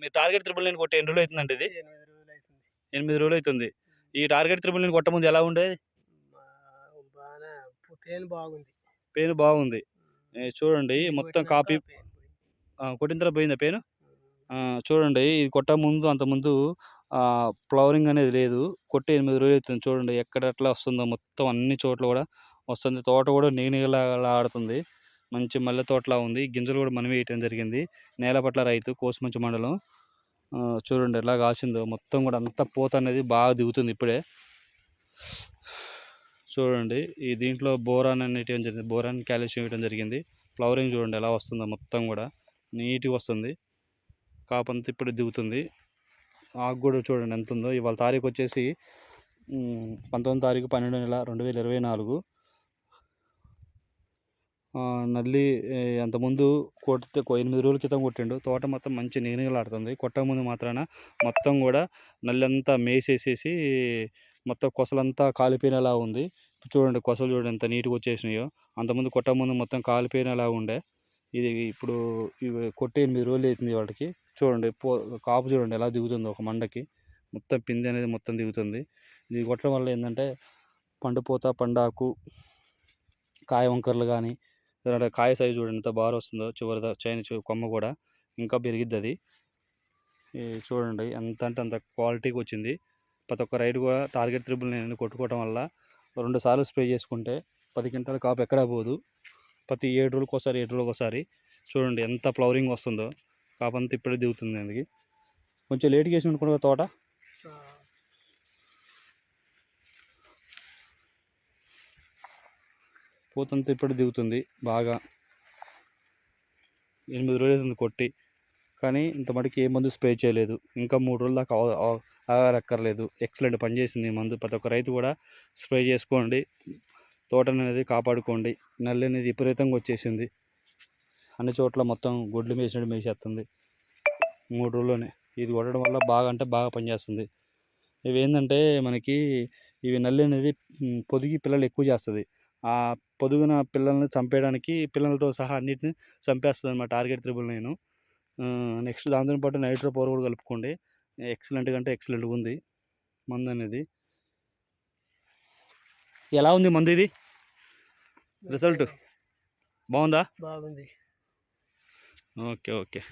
మీరు target triple nine కొట్టి ఎన్ని రోజులు అవుతుందండి ఇది? ఎనిమిది రోజులు అవుతుంది. ఎనిమిది రోజులు అవుతుంది. ఈ టార్గెట్ త్రిబుల్ నైన్ కొట్టముందు ఎలా ఉండేది పెయిన్ బాగుంది. పెయిన్ బాగుంది. చూడండి మొత్తం కాపీ కొట్టిన తర్వాత పోయిందా పెయిన్. చూడండి ఇది కొట్ట ముందు అంత ముందు ఫ్లవరింగ్ అనేది లేదు. కొట్టి ఎనిమిది రోజులు అవుతుంది. చూడండి ఎక్కడ ఎట్లా వస్తుందో మొత్తం అన్ని చోట్ల కూడా వస్తుంది. తోట కూడా నీగనిగలా ఆడుతుంది. మంచి మల్లె తోటలా ఉంది. గింజలు కూడా మనమే వేయటం జరిగింది. నేలపట్ల రైతు కోసమంచి మండలం. చూడండి ఎలా కాసిందో. మొత్తం కూడా అంత పూత అనేది బాగా దిగుతుంది ఇప్పుడే. చూడండి ఈ దీంట్లో బోరాన్ అనేది ఇవ్వడం జరిగింది. బోరాన్ కాల్షియం ఇవ్వడం జరిగింది. ఫ్లవరింగ్ చూడండి ఎలా వస్తుందో మొత్తం కూడా. నీట్గా వస్తుంది. కాపంత ఇప్పుడు దిగుతుంది. ఆకు కూడా చూడండి ఎంత ఉందో. ఇవాళ తారీఖు వచ్చేసి పంతొమ్మిది తారీఖు పన్నెండు నెల రెండు వేల ఇరవై నాలుగు. నల్లి అంతకుముందు కొడితే ఎనిమిది రోజుల క్రితం కొట్టిండు. తోట మొత్తం మంచి నీరులాడుతుంది కొట్టక ముందు మాత్రాన మొత్తం కూడా నల్లి అంతా మేసేసేసి మొత్తం కొసలంతా కాలిపోయినలా ఉంది. చూడండి కొసలు చూడండి ఎంత నీట్గా వచ్చేసినాయో. అంతకుముందు కొట్టక ముందు మొత్తం కాలిపోయినలా ఉండే. ఇది ఇప్పుడు ఇవి కొట్టి ఎనిమిది రోజులు అవుతుంది వాటికి. చూడండి పో కాపు చూడండి ఎలా దిగుతుంది ఒక మండకి. మొత్తం పిండి అనేది మొత్తం దిగుతుంది. ఇది కొట్టడం వల్ల ఏంటంటే పండుపోత పండాకు కాయ వంకర్లు కానీ లేదంటే కాయ సైజు చూడండి ఎంత బాగా వస్తుందో చివరి దా- చైన కొమ్మ కూడా ఇంకా పెరిగిద్ది అది. చూడండి ఎంత అంటే అంత క్వాలిటీకి వచ్చింది. ప్రతి ఒక్క రైడ్ కూడా టార్గెట్ త్రిబుల్ నేను కొట్టుకోవటం వల్ల రెండు సార్లు స్ప్రే చేసుకుంటే పది క్వింటాల కాపు ఎక్కడా పోదు. ప్రతి ఏడు రోజులకు ఒకసారి ఏడు రోజులకు ఒకసారి చూడండి ఎంత ఫ్లవరింగ్ వస్తుందో. కాపంతా ఇప్పుడే దిగుతుంది అందుకే. కొంచెం లేట్గా వేసి అనుకున్నా తోట. పూతంతా ఇప్పుడు దిగుతుంది బాగా. ఎనిమిది రోజులు కొట్టి. కానీ ఇంత మటుకు ఏ మందు స్ప్రే చేయలేదు. ఇంకా మూడు రోజుల దాకా ఆగ- ఎక్సలెంట్ పనిచేసింది ఈ మందు. ప్రతి ఒక్క రైతు కూడా స్ప్రే చేసుకోండి. తోటను అనేది కాపాడుకోండి. నల్లి అనేది విపరీతంగా వచ్చేసింది. అన్ని చోట్ల మొత్తం గుడ్లు మేసినట్టు మేసేస్తుంది మూడు రోజుల్లోనే. ఇది కొట్టడం వల్ల బాగా అంటే బాగా పనిచేస్తుంది ఇవి ఏంటంటే మనకి ఇవి నల్లి అనేది పొదిగి పిల్లలు ఎక్కువ చేస్తుంది. ఆ పొదుగున పిల్లల్ని చంపేయడానికి పిల్లలతో సహా అన్నిటిని చంపేస్తుంది అనమాట టార్గెట్ త్రిబుల్ నేను. నెక్స్ట్ దాంతో పాటు నైట్రో పవర్ కూడా కలుపుకోండి. ఎక్సలెంట్గా అంటే ఎక్సలెంట్గా ఉంది మందు అనేది. ఎలా ఉంది మందు ఇది? రిజల్ట్? బాగుందా? బాగుంది. Okay okay.